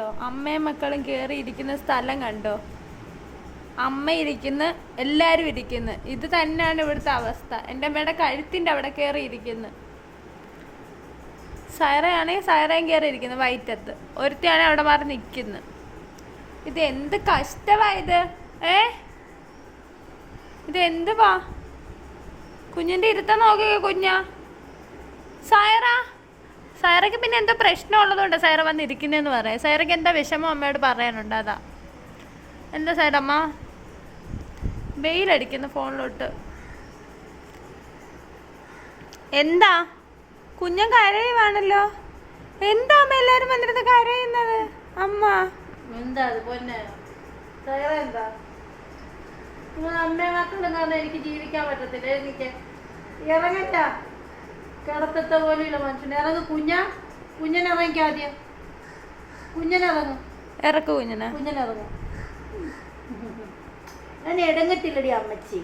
കണ്ടോ? അമ്മയും മക്കളും കയറി ഇരിക്കുന്ന സ്ഥലം കണ്ടോ? അമ്മ ഇരിക്കുന്ന എല്ലാവരും ഇരിക്കുന്നു. ഇത് തന്നെയാണ് ഇവിടുത്തെ അവസ്ഥ. എന്റെ അമ്മയുടെ കഴുത്തിന്റെ അവിടെ കയറി ഇരിക്കുന്നു. സൈറയാണെങ്കിൽ സൈറയും കയറി ഇരിക്കുന്നു വൈറ്റത്ത് ഒരുത്തിയാണെങ്കിൽ അവിടെ മാറി നിൽക്കുന്നു. ഇത് എന്ത് കഷ്ടമായത് ഏ? ഇത് എന്ത് വാ കുഞ്ഞിന്റെ ഇരുത്തം നോക്കുക കുഞ്ഞാ. സൈറ? സൈറയ്ക്ക് പിന്നെ എന്തോ പ്രശ്നം ഉള്ളതുകൊണ്ട് സൈറ വന്നിരിക്കുന്നതെന്ന് പറയാം. സൈറയ്ക്ക് എന്താ വിഷമം അമ്മയോട് പറയാനുണ്ട് അതാ. എന്താ സൈറമ്മ വെയിലടിക്കുന്നു ഫോണിലോട്ട്. എന്താ? കുഞ്ഞൻ കരയുവാണല്ലോ. എന്താ അമ്മ എല്ലാരും വന്നിരുന്ന് കരയുന്നത്? അമ്മ. എന്താ എന്താ? അമ്മയെ മക്കളും എനിക്ക് ജീവിക്കാൻ പറ്റത്തില്ല. എനിക്ക് ഇറങ്ങണ്ട കിടത്തത്തെ പോലെയുള്ള മനുഷ്യൻ ഇറങ്ങ് കുഞ്ഞ. കുഞ്ഞിനിറങ്ങിക്ക ആദ്യം. കുഞ്ഞിനിറങ്ങും ഇറക്കു കുഞ്ഞിനെ. കുഞ്ഞിനിറങ്ങും ഞാൻ ഇടങ്ങത്തില്ലടി അമ്മച്ചി.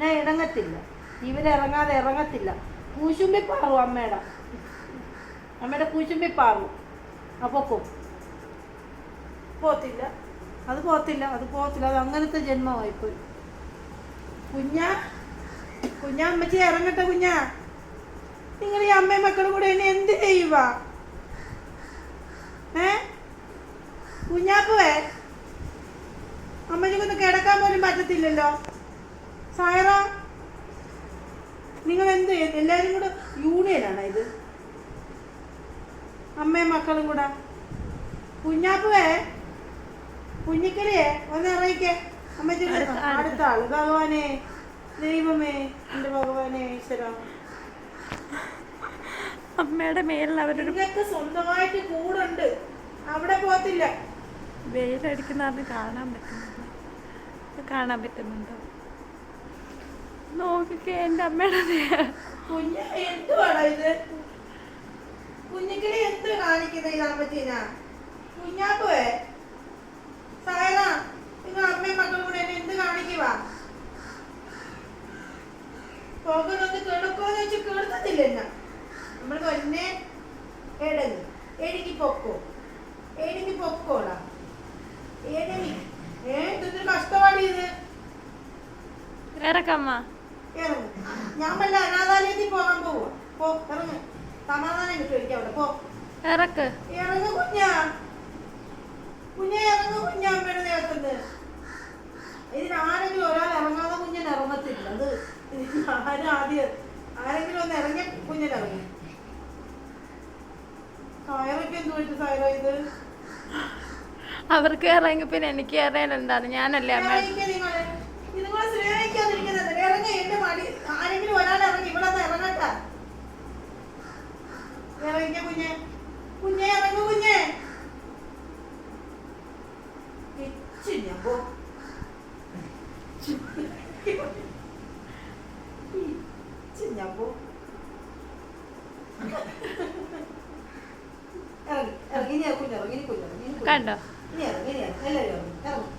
ഞാൻ ഇടങ്ങത്തില്ല. ഇവരിറങ്ങാതെ ഇറങ്ങത്തില്ല. കൂശുമ്പി പാറും അമ്മയുടെ അമ്മയുടെ കൂശുമ്പി പാറും അപ്പൊക്കും പോത്തില്ല. അത് പോത്തില്ല. അത് പോത്തില്ല. അത് അങ്ങനത്തെ ജന്മമായിപ്പോയി. കുഞ്ഞ. കുഞ്ഞ അമ്മച്ചി ഇറങ്ങട്ടെ കുഞ്ഞ. നിങ്ങൾ ഈ അമ്മയും മക്കളും കൂടെ എന്നെ എന്ത് ചെയ്യുക ഏ? കുഞ്ഞാപ്പുവേ അമ്മയ്ക്കൊന്ന് കിടക്കാൻ പോലും പറ്റത്തില്ലല്ലോ. സായറ നിങ്ങൾ എന്ത് എല്ലാവരും കൂടെ യൂണിയനാണ് ഇത്? അമ്മയും മക്കളും കൂടെ. കുഞ്ഞാപ്പുവേ കുഞ്ഞിക്കലേ ഒന്ന് ഇറങ്ങിക്കേ അമ്മച്ചി അടുത്ത ആൾ. ഭഗവാനെ ദൈവമേ എന്റെ ഭഗവാനെ ഈശ്വര. അമ്മയുടെ മേലിൽ അവരൊരു സ്വന്തമായിട്ട് കൂടുണ്ട്. അവിടെ പോകത്തില്ല. വെയിലടിക്കുന്ന കാണാൻ പറ്റുന്നുണ്ട്? കാണാൻ പറ്റുന്നുണ്ടോ? നോക്കിക്കേ എന്റെ അമ്മയുടെ. കുഞ്ഞ ഇത്? കുഞ്ഞിക്കിളി എന്ത് കാണിക്കുന്ന ഈ അമ്മച്ചീന സായന നിങ്ങൾ അമ്മയും മക്കളും കൂടെ എന്നെ എന്ത് കാണിക്കുക പോകുന്നൊന്ന് കിടക്കുമെന്ന് വെച്ച് കേൾക്കത്തില്ല എന്നാ. നമ്മൾ വന്നെ എടങ്ങ് എഴുകി പൊക്കോ. എഴുകി പൊക്കോടാ. എഴുകി ഏ ഇതൊരു കഷ്ടപ്പാടി ഇത്. ഇറക്കമ്മ ഇറങ്ങും. ഞാൻ വല്ല അനാഥാലയത്തിൽ പോകാൻ പോവാ? പോ ഇറങ്ങ്. സമാധാനം എനിക്ക് അവിടെ. പോ. ഇറക്ക്. ഇറങ്ങു കുഞ്ഞാ. കുഞ്ഞെ ഇറങ്ങു കുഞ്ഞാ അമ്മയുടെ ദേഹത്തുനിന്ന്. ഇതിന് ആരെങ്കിലും ഒരാൾ ഇറങ്ങാതെ കുഞ്ഞിന് ഇറങ്ങത്തില്ല. അത് ആരും ആദ്യം ആരെങ്കിലും ഒന്ന് ഇറങ്ങിയ ഇറങ്ങി സയറൊക്കെ എന്ത് പറ്റും സയറ ഇത്? അവർക്ക് ഇറങ്ങി പിന്നെ എനിക്ക് എന്താണ്? ഞാനല്ലേ അമ്മ? ഇതുങ്ങളെ സ്നേഹിക്കാതിരിക്കുന്നത് ഇറങ്ങി എന്റെ മടി. ആരെങ്കിലും ഒരാൾ ഇറങ്ങി ഇവിടെ നിന്ന് ഇറങ്ങട്ട. ഇറങ്ങിക്ക കുഞ്ഞെ. കുഞ്ഞെ ഇറങ്ങു കുഞ്ഞെ. ഞാൻ പോ. ഇറങ്ങി ഇറങ്ങി ഇനി കുഞ്ഞിറങ്ങി ഇനി കുഞ്ഞിറങ്ങി ഇനി കണ്ടോ ഇനി ഇറങ്ങി ഇനി ഇറങ്ങി എല്ലാവരും ഇറങ്ങി ഇറങ്ങും